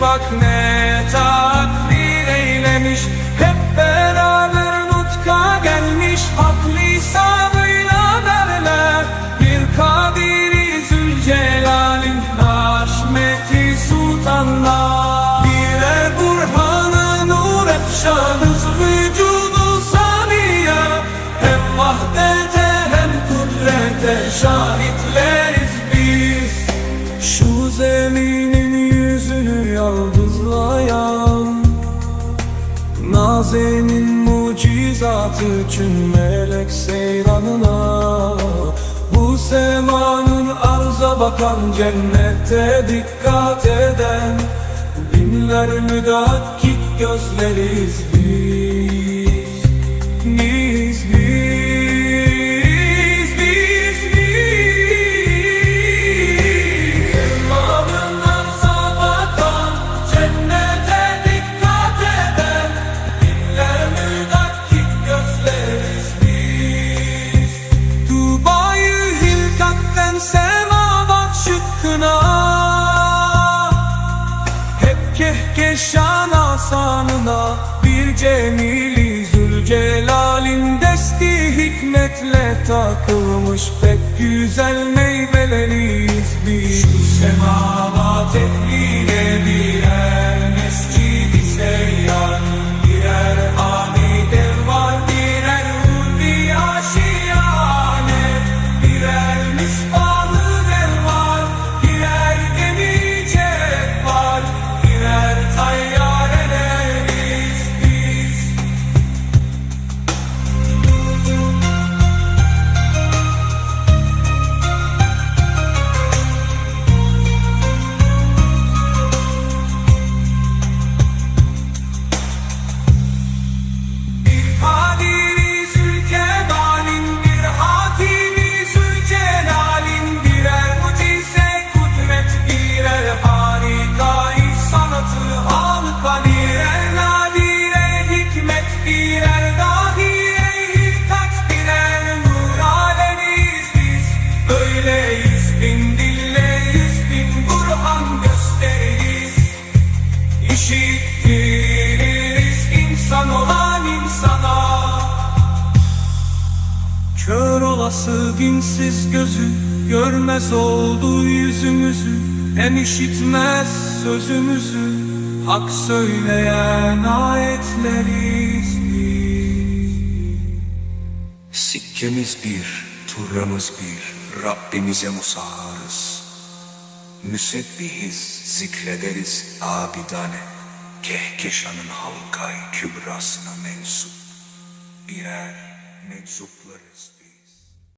bak ne takdir eylemiş. Hep beraber nutka gelmiş. Hak lisanıyla derler. Bir kadiri zülcelalin Haşmeti sultanlar Mucizatı tüm melek seyranına Bu semanın arza bakan cennete dikkat eden Binler müdakkik gözleriz biz asanına Bir cemili zülcelalin desti hikmetle takılmış Pek güzel meyveleriyiz biz. Şu semavat bin dille yüz bin burhan gösteririz. İşittiririz insan olan insana. Kör olası dinsiz gözü Görmez oldu yüzümüzü Hem işitmez sözümüzü Hak söyleyen ayetleriz biz. Sikkemiz bir, turramız bir, Rabbimize musaharız. Müsebbihiz, zikrederiz abidane, Kehkeşanın halkay kübrasına mensup. Birer meczuplarız.